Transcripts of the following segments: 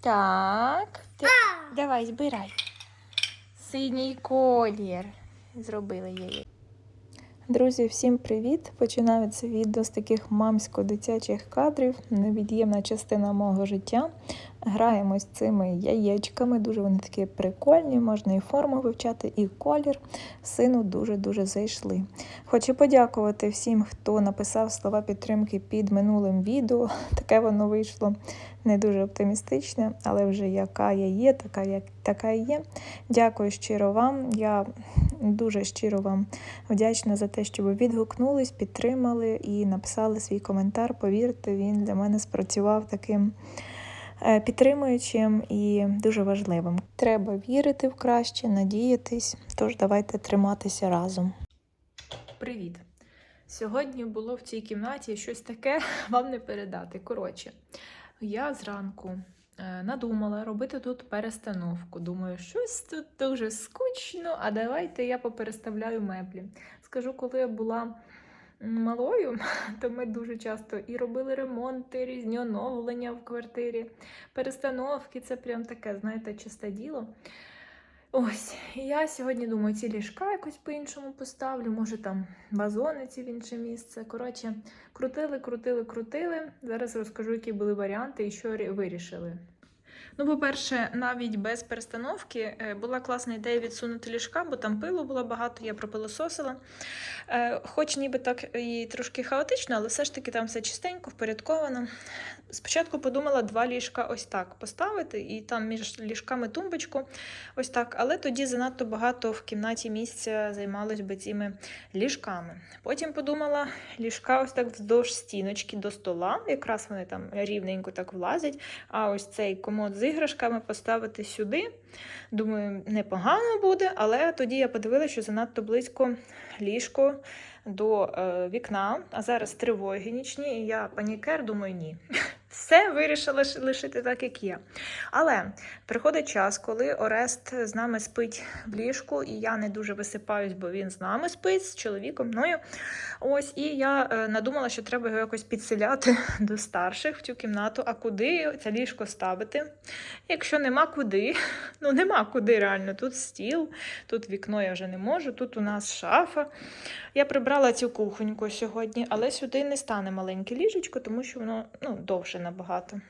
Так. Ти... Давай, збирай. Синій колір. зробила її. Друзі, всім привіт! Починаю це відео з таких мамсько-дитячих кадрів. Невід'ємна частина мого життя. Граємо з цими яєчками. Дуже вони такі прикольні, можна і форму вивчати, і колір. Сину дуже-дуже зайшли. Хочу подякувати всім, хто написав слова підтримки під минулим відео. Таке воно вийшло не дуже оптимістичне, але вже яка я є, така, як, така і є. Дякую щиро вам. Я дуже щиро вам вдячна за те, що ви відгукнулись, підтримали і написали свій коментар. Повірте, він для мене спрацював таким підтримуючим і дуже важливим. Треба вірити в краще, надіятись. Тож давайте триматися разом. Привіт! Сьогодні було в цій кімнаті щось таке вам не передати. Коротше, я зранку е, надумала робити тут перестановку. Думаю, щось тут дуже скучно, а давайте я попереставляю меблі. Скажу, коли я була малою, то ми дуже часто і робили ремонти, різні оновлення в квартирі. Перестановки це прям таке, знаєте, чисте діло. Ось, я сьогодні думаю, ці ліжка якось по-іншому поставлю, може там вазони ці в інше місце. Коротше, крутили, крутили, крутили. Зараз розкажу, які були варіанти і що вирішили. Ну, по-перше, навіть без перестановки е, була класна ідея відсунути ліжка, бо там пилу було багато, я пропилососила. Е, Хоч ніби так і трошки хаотично, але все ж таки там все чистенько, впорядковано. Спочатку подумала два ліжка ось так поставити, і там між ліжками тумбочку, ось так. Але тоді занадто багато в кімнаті місця займалось би цими ліжками. Потім подумала, ліжка ось так вздовж стіночки до стола, якраз вони там рівненько так влазять. А ось цей комод з іграшками поставити сюди. Думаю, непогано буде, але тоді я подивилася, що занадто близько ліжко до е, вікна, а зараз тривоги нічні, і я панікер, думаю, ні. Все вирішила лишити так, як є. Але приходить час, коли Орест з нами спить в ліжку, і я не дуже висипаюсь, бо він з нами спить, з чоловіком, мною. Ось, і я е, надумала, що треба його якось підселяти до старших в цю кімнату. А куди це ліжко ставити? Якщо нема куди, ну нема куди реально. Тут стіл, тут вікно я вже не можу, тут у нас шафа. Я прибрала цю кухоньку сьогодні, але сюди не стане маленьке ліжечко, тому що воно ну, довше набагато.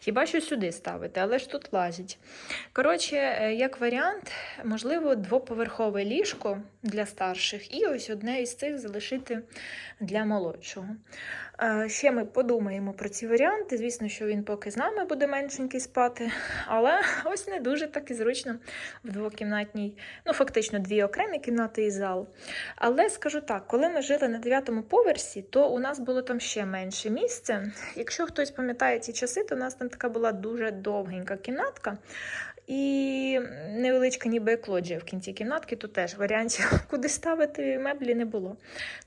Хіба що сюди ставити, але ж тут лазять. Коротше, е, як варіант, можливо, двоповерхове ліжко для старших, і ось одне із цих залишити для молодшого. Ще ми подумаємо про ці варіанти. Звісно, що він поки з нами буде меншенький спати, але ось не дуже так і зручно в двокімнатній, ну фактично дві окремі кімнати і зал. Але скажу так, коли ми жили на дев'ятому поверсі, то у нас було там ще менше місця. Якщо хтось пам'ятає ці часи, то у нас там така була дуже довгенька кімнатка. І невеличка ніби як лоджія в кінці кімнатки, то теж варіантів, куди ставити меблі не було.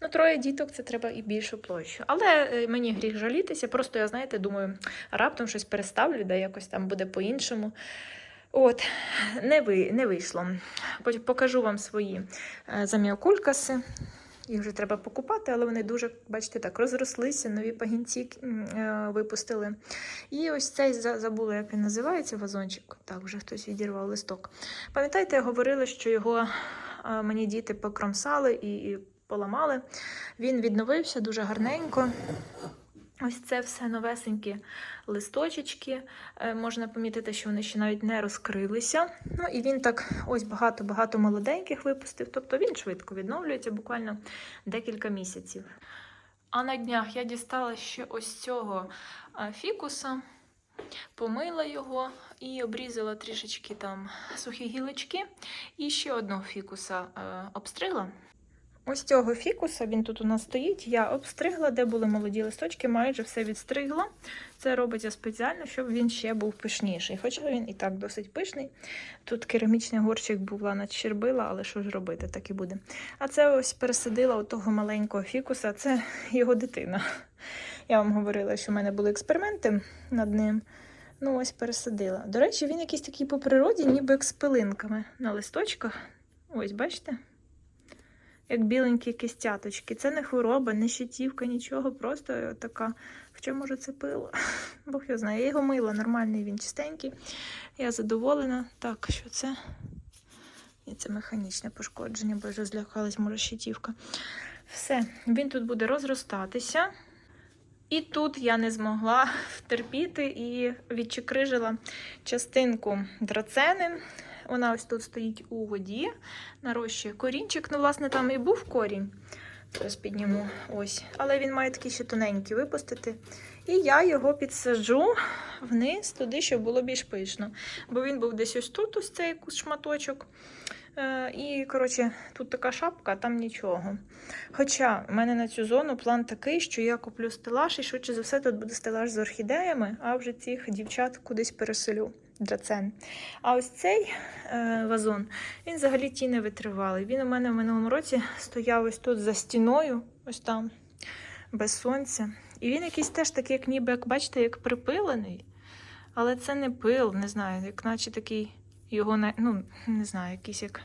Ну, троє діток це треба і більшу площу. Але е, мені гріх жалітися. Просто я, знаєте, думаю, раптом щось переставлю, да якось там буде по-іншому. От, не, ви, не вийшло. Покажу вам свої е, заміокулькаси. Їх вже треба покупати, але вони дуже, бачите, так розрослися, нові пагінці е, випустили. І ось цей за- забула, як він називається, вазончик. Так, вже хтось відірвав листок. Пам'ятаєте, я говорила, що його е, мені діти покромсали і поламали. Він відновився дуже гарненько. Ось це все новесенькі листочечки. Е, Можна помітити, що вони ще навіть не розкрилися. Ну і він так ось багато-багато молоденьких випустив. Тобто він швидко відновлюється, буквально декілька місяців. А на днях я дістала ще ось цього е, фікуса, помила його і обрізала трішечки там сухі гілочки. І ще одного фікуса е, обстригла. Ось цього фікуса, він тут у нас стоїть. Я обстригла, де були молоді листочки, майже все відстригла. Це робиться спеціально, щоб він ще був пишніший. Хоча він і так досить пишний. Тут керамічний горщик була надщербила, але що ж робити, так і буде. А це ось пересадила у того маленького фікуса, це його дитина. Я вам говорила, що в мене були експерименти над ним. Ну, ось пересадила. До речі, він якийсь такий по природі, ніби як з пилинками на листочках. Ось, бачите? Як біленькі кистяточки. Це не хвороба, не щитівка, нічого, просто така Хоча, може, це пило. Бог його знає. Я його мила, нормальний, він чистенький. Я задоволена. Так, що це? Ні, це механічне пошкодження, бо вже злякалась, може, щитівка. Все, він тут буде розростатися. І тут я не змогла втерпіти і відчекрижила частинку драцени. Вона ось тут стоїть у воді, нарощує корінчик. Ну, власне, там і був корінь. Зараз підніму ось. Але він має такий ще тоненький випустити. І я його підсаджу вниз, туди, щоб було більш пишно. Бо він був десь ось тут, ось цей шматочок. Е, І, коротше, тут така шапка, а там нічого. Хоча в мене на цю зону план такий, що я куплю стелаж, і швидше за все тут буде стелаж з орхідеями, а вже цих дівчат кудись переселю. Драцен. А ось цей е, вазон, він взагалі ті не витривалий. Він у мене в минулому році стояв ось тут за стіною, ось там, без сонця. І він якийсь теж такий, як ніби, як бачите, як припилений. Але це не пил, не знаю, як наче такий його, ну, не знаю, якийсь як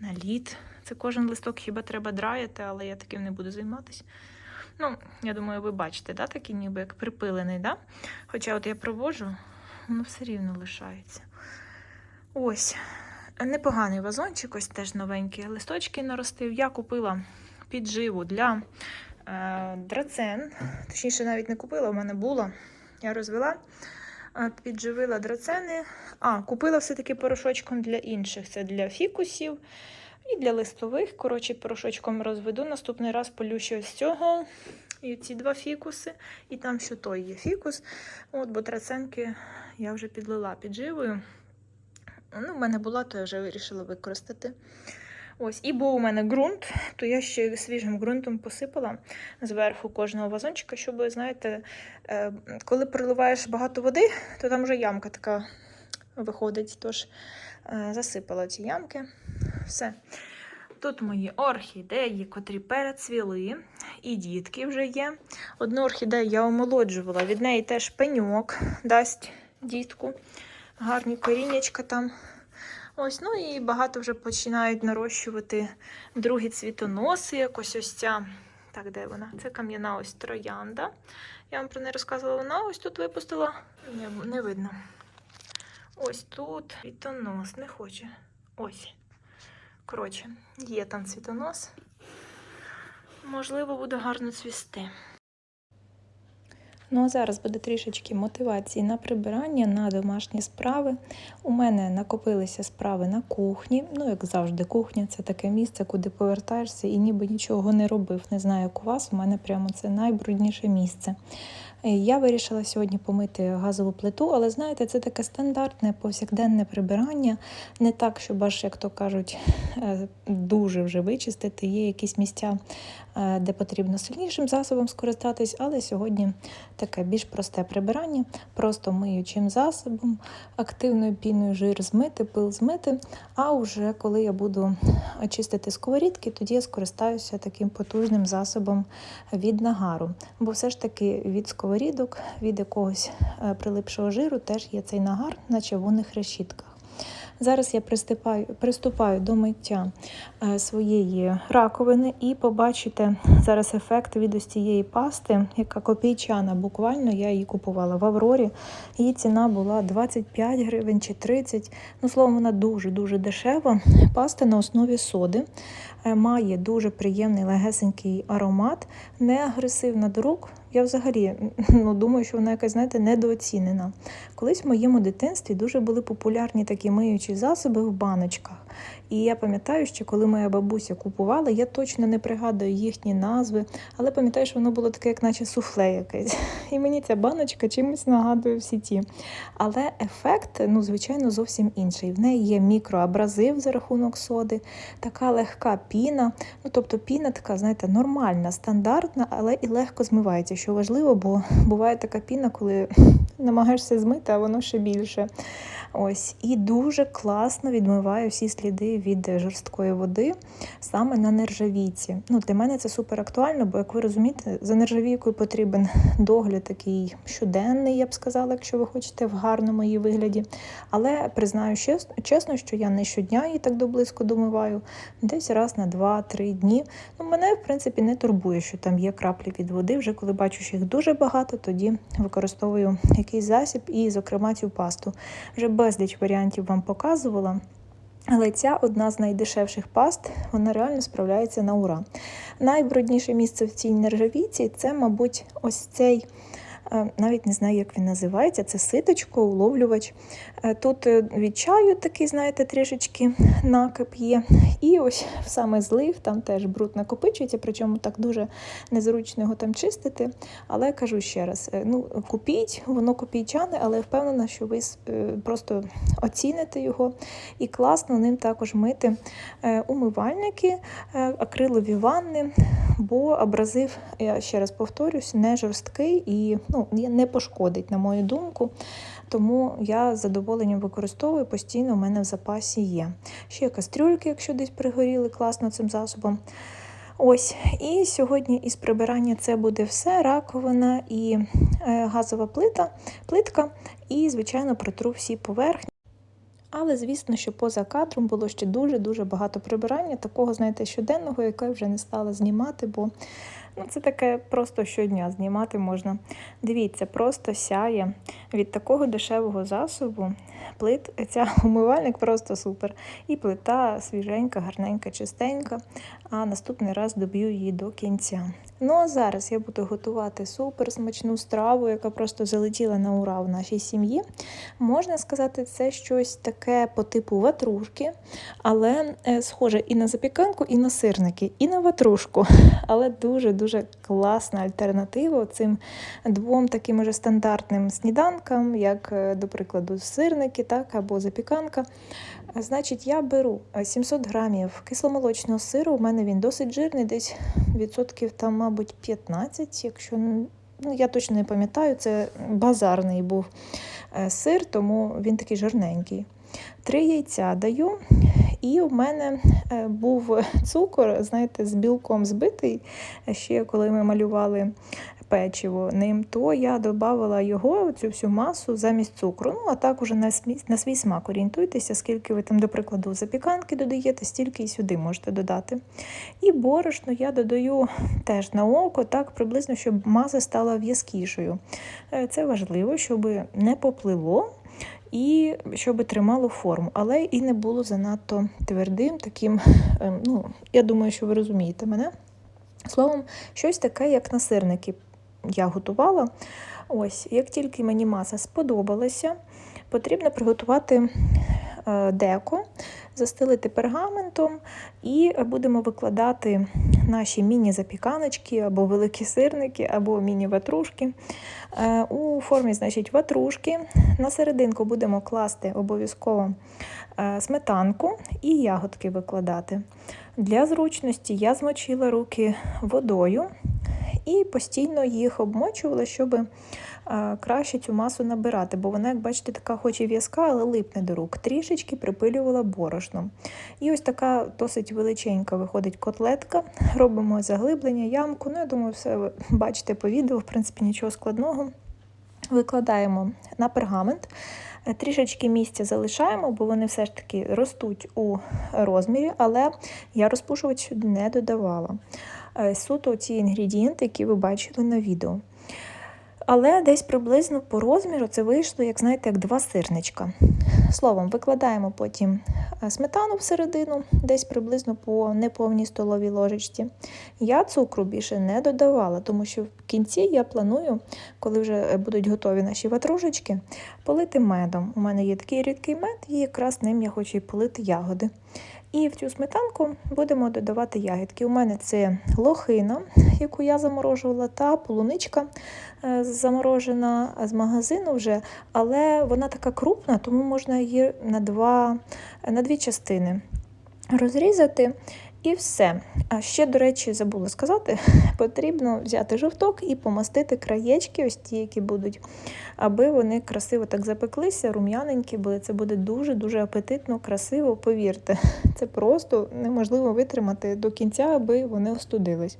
наліт. Це кожен листок хіба треба драяти, але я таким не буду займатися. Ну, я думаю, ви бачите, да, такий ніби як припилений, да? Хоча от я проводжу, воно все рівно лишається. Ось. Непоганий вазончик, ось теж новенький. Листочки наростив. Я купила підживу для е, драцен. Точніше, навіть не купила, в мене було. Я розвела, е, підживила драцени. А, купила все-таки порошочком для інших. Це для фікусів і для листових. Коротше, порошочком розведу. Наступний раз полю з цього. І ці два фікуси, і там ще той є фікус. От, бо драценки я вже підлила підживою. Ну, в мене була, то я вже вирішила використати. Ось, і був у мене ґрунт, то я ще свіжим ґрунтом посипала зверху кожного вазончика, щоб, знаєте, е, коли проливаєш багато води, то там вже ямка така виходить. Тож е, засипала ці ямки. Все. Тут мої орхідеї, котрі перецвіли, і дітки вже є. Одну орхідею я омолоджувала, від неї теж пеньок дасть дітку. Гарні коріннячка там. Ось, ну і багато вже починають нарощувати другі цвітоноси. Якось ось ця. Так, де вона? Це кам'яна ось троянда. Я вам про неї розказувала. Вона ось тут випустила. Не, не видно. Ось тут цвітонос не хоче. Ось. Коротше, є там цвітонос. Можливо, буде гарно цвісти. Ну а зараз буде трішечки мотивації на прибирання, на домашні справи. У мене накопилися справи на кухні. Ну, як завжди, кухня це таке місце, куди повертаєшся і ніби нічого не робив. Не знаю, як у вас, у мене прямо це найбрудніше місце. Е, Я вирішила сьогодні помити газову плиту, але знаєте, це таке стандартне повсякденне прибирання. Не так, щоб аж, як то кажуть, е, дуже вже вичистити. Є якісь місця, де потрібно сильнішим засобом скористатись, але сьогодні таке більш просте прибирання, просто миючим засобом, активною піною жир змити, пил змити. А вже коли я буду очистити сковорідки, тоді я скористаюся таким потужним засобом від нагару. Бо все ж таки від сковорідок, від якогось е, прилипшого жиру теж є цей нагар на чавунних решітках. Зараз я приступаю, приступаю до миття е, своєї раковини і побачите зараз ефект від ось цієї пасти, яка копійчана. Буквально я її купувала в Аврорі. Її ціна була 25 гривень чи 30. Ну, словом, вона дуже-дуже дешева. Паста на основі соди. Е, Має дуже приємний легесенький аромат, не агресивна до рук. Я взагалі ну, думаю, що вона якась, знаєте, недооцінена. Колись в моєму дитинстві дуже були популярні такі миючі засоби в баночках. І я пам'ятаю, що коли моя бабуся купувала, я точно не пригадую їхні назви, але пам'ятаю, що воно було таке, як наче суфле якесь. І мені ця баночка чимось нагадує всі ті. Але ефект, ну, звичайно, зовсім інший. В неї є мікроабразив за рахунок соди, така легка піна. Ну, тобто піна така, знаєте, нормальна, стандартна, але і легко змивається, що важливо, бо буває така піна, коли намагаєшся змити, а воно ще більше. Ось, і дуже класно відмиває всі сліди від жорсткої води саме на нержавійці. Ну, Для мене це супер актуально, бо, як ви розумієте, за нержавійкою потрібен догляд такий щоденний, я б сказала, якщо ви хочете в гарному її вигляді. Але признаю чесно, що я не щодня її так доблизько домиваю, десь раз на 2-3 дні. Ну, Мене, в принципі, не турбує, що там є краплі від води. Вже коли бачу, що їх дуже багато, тоді використовую якийсь засіб і, зокрема, цю пасту. Вже безліч варіантів вам показувала. Але ця одна з найдешевших паст, вона реально справляється на ура. Найбрудніше місце в цій нержавійці це, мабуть, ось цей. Е, Навіть не знаю, як він називається. Це ситочко, уловлювач. Е, Тут е, від чаю такий, знаєте, трішечки накип є. І ось саме злив, там теж бруд накопичується, причому так дуже незручно його там чистити. Але кажу ще раз: ну, купіть, воно копійчане, але впевнена, що ви просто оціните його і класно ним також мити умивальники, акрилові ванни, бо абразив, я ще раз повторюсь, не жорсткий і ну, не пошкодить, на мою думку. Тому я з задоволенням використовую, постійно у мене в запасі є. Ще кастрюльки, якщо десь пригоріли, класно цим засобом. Ось, і сьогодні із прибирання це буде все: раковина і е, газова плита, плитка, і, звичайно, протру всі поверхні. Але звісно, що поза кадром було ще дуже-дуже багато прибирання, такого, знаєте, щоденного, яке вже не стала знімати, бо ну, це таке просто щодня знімати можна. Дивіться, просто сяє від такого дешевого засобу. Плит, ця умивальник просто супер. І плита свіженька, гарненька, чистенька. А наступний раз доб'ю її до кінця. Ну а зараз я буду готувати супер смачну страву, яка просто залетіла на ура в нашій сім'ї. Можна сказати, це щось таке по типу ватрушки, але е, схоже і на запіканку, і на сирники, і на ватрушку. Але дуже-дуже класна альтернатива цим двом таким уже стандартним сніданкам, як, е, до прикладу, сирники так, або запіканка. Значить, я беру е, 700 грамів кисломолочного сиру. У мене він досить жирний, десь відсотків там, мабуть, 15, якщо ну, я точно не пам'ятаю, це базарний був е, сир, тому він такий жирненький. Три яйця даю, і у мене е, був цукор, знаєте, з білком збитий. Ще коли ми малювали печиво ним, то я додавала його, цю всю масу замість цукру. Ну, а так уже на свій, на свій смак орієнтуйтеся, скільки ви там, до прикладу, запіканки додаєте, стільки і сюди можете додати. І борошно я додаю теж на око, так приблизно, щоб маса стала в'язкішою. Е, Це важливо, щоб не поплило. І щоб тримало форму, але і не було занадто твердим, таким, ем, ну, я думаю, що ви розумієте мене. Словом, щось таке, як на сирники я готувала. Ось, як тільки мені маса сподобалася, потрібно приготувати е, деко, застелити пергаментом і будемо викладати наші міні-запіканочки або великі сирники, або міні-ватрушки. Е, У формі, значить, ватрушки. На серединку будемо класти обов'язково е, сметанку і ягодки викладати. Для зручності я змочила руки водою і постійно їх обмочувала, щоб краще цю масу набирати, бо вона, як бачите, така хоч і в'язка, але липне до рук. Трішечки припилювала борошном. І ось така досить величенька виходить котлетка. Робимо заглиблення, ямку. Ну, я думаю, все ви бачите по відео, в принципі, нічого складного. Викладаємо на пергамент. Трішечки місця залишаємо, бо вони все ж таки ростуть у розмірі, але я розпушувач не додавала. Е, Суто ці інгредієнти, які ви бачили на відео. Але десь приблизно по розміру це вийшло, як знаєте, як два сирничка. Словом, викладаємо потім е, сметану всередину, десь приблизно по неповній столовій ложечці. Я цукру більше не додавала, тому що в кінці я планую, коли вже будуть готові наші ватрушечки, полити медом. У мене є такий рідкий мед, і якраз ним я хочу і полити ягоди. І в цю сметанку будемо додавати ягідки. У мене це лохина, яку я заморожувала, та полуничка е, заморожена з магазину вже, але вона така крупна, тому можна її на, два, на дві частини розрізати І все. А ще, до речі, забула сказати, потрібно взяти жовток і помастити краєчки, ось ті, які будуть, аби вони красиво так запеклися, рум'яненькі були. Це буде дуже-дуже апетитно, красиво, повірте. Це просто неможливо витримати до кінця, аби вони остудились.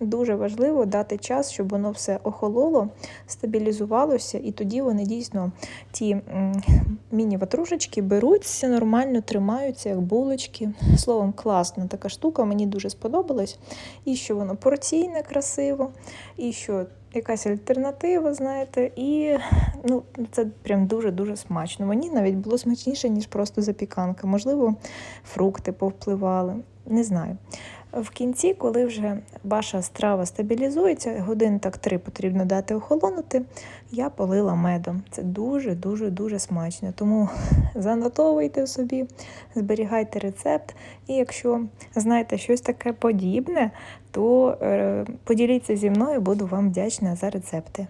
Дуже важливо дати час, щоб воно все охололо, стабілізувалося, і тоді вони дійсно ті міні-ватрушечки беруться нормально, тримаються, як булочки. Словом, класно така штука, мені дуже сподобалась. І що воно порційне, красиво, і що якась альтернатива, знаєте, і ну, це прям дуже-дуже смачно. Мені навіть було смачніше, ніж просто запіканка. Можливо, фрукти повпливали, не знаю. В кінці, коли вже ваша страва стабілізується, годин так три потрібно дати охолонути, я полила медом. Це дуже-дуже дуже смачно. Тому занотовуйте собі, зберігайте рецепт. І якщо знаєте щось таке подібне, то е, поділіться зі мною, буду вам вдячна за рецепти.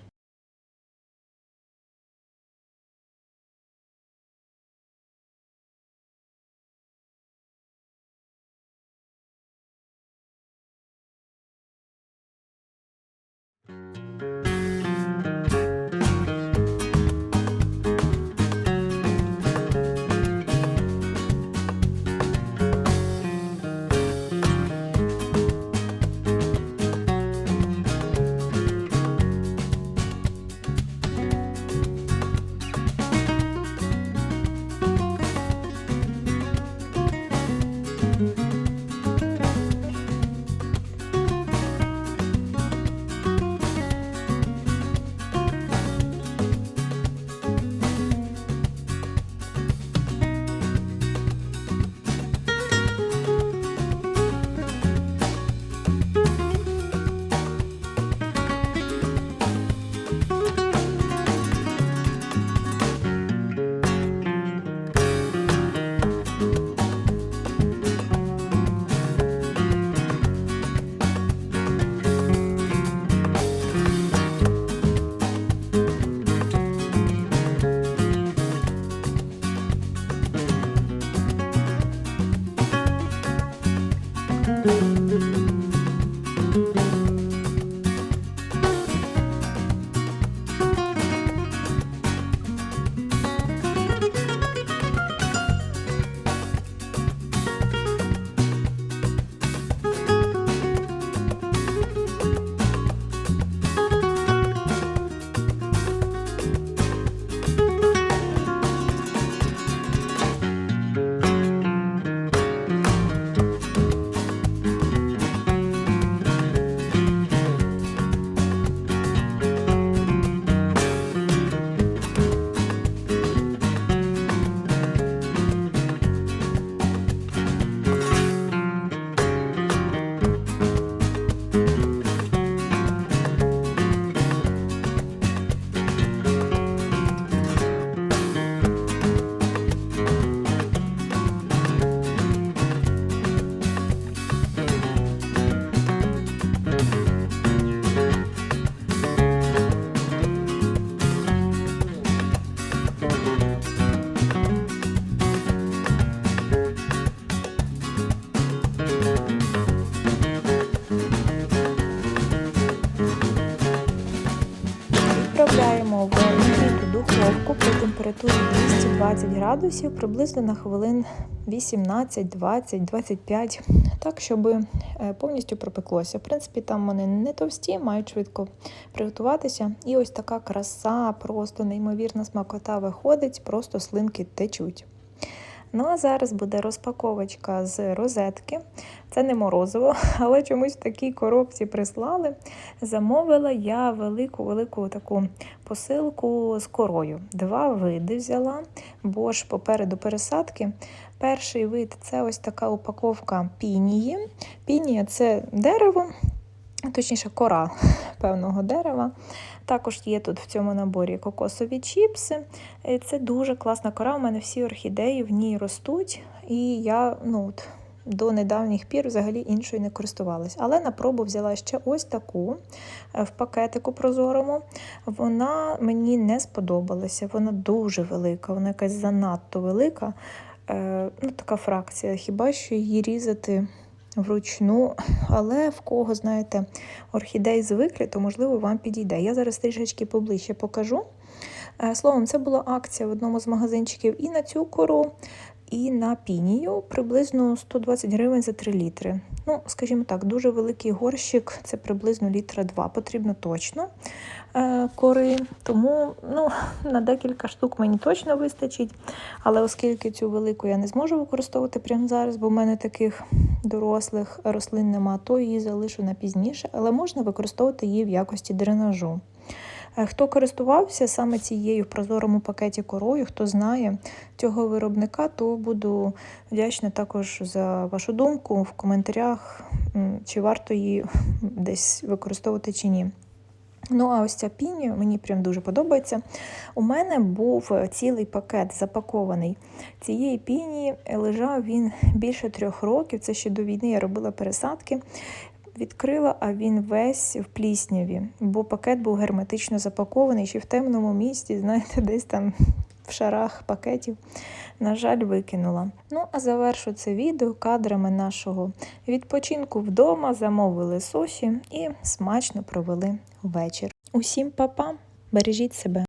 Música температурі 220 градусів приблизно на хвилин 18, 20, 25, так, щоб е, повністю пропеклося. В принципі, там вони не товсті, мають швидко приготуватися. І ось така краса, просто неймовірна смакота виходить, просто слинки течуть. Ну а зараз буде розпаковочка з розетки. Це не морозиво, але чомусь в такій коробці прислали. Замовила я велику-велику таку посилку з корою. Два види взяла, бо ж попереду пересадки. Перший вид це ось така упаковка пінії. Пінія це дерево, точніше, кора певного дерева. Також є тут в цьому наборі кокосові чіпси. Е, Це дуже класна кора. У мене всі орхідеї в ній ростуть, і я ну, от, до недавніх пір взагалі іншою не користувалась. Але на пробу взяла ще ось таку е, в пакетику прозорому. Вона мені не сподобалася. Вона дуже велика, вона якась занадто велика. Е, Ну, Така фракція. Хіба що її різати вручну, але в кого, знаєте, орхідеї звиклі, то можливо вам підійде. Я зараз трішечки поближче покажу. Е, Словом, це була акція в одному з магазинчиків і на цю кору, і на пінію приблизно 120 гривень за 3 літри. Ну, скажімо так, дуже великий горщик, це приблизно літра 2. Потрібно точно кори. Тому ну, на декілька штук мені точно вистачить. Але оскільки цю велику я не зможу використовувати прямо зараз, бо в мене таких дорослих рослин нема, то її залишу на пізніше, але можна використовувати її в якості дренажу. Е, Хто користувався саме цією в прозорому пакеті корою, хто знає цього виробника, то буду вдячна також за вашу думку в коментарях, чи варто її десь використовувати чи ні. Ну, а ось ця піні мені прям дуже подобається. У мене був цілий пакет запакований цієї піні. Лежав він більше трьох років. Це ще до війни я робила пересадки. Відкрила, а він весь в плісняві, бо пакет був герметично запакований ще в темному місці, знаєте, десь там в шарах пакетів. На жаль, викинула. Ну, а завершу це відео кадрами нашого відпочинку вдома, замовили суші і смачно провели вечір. Усім па-па, бережіть себе!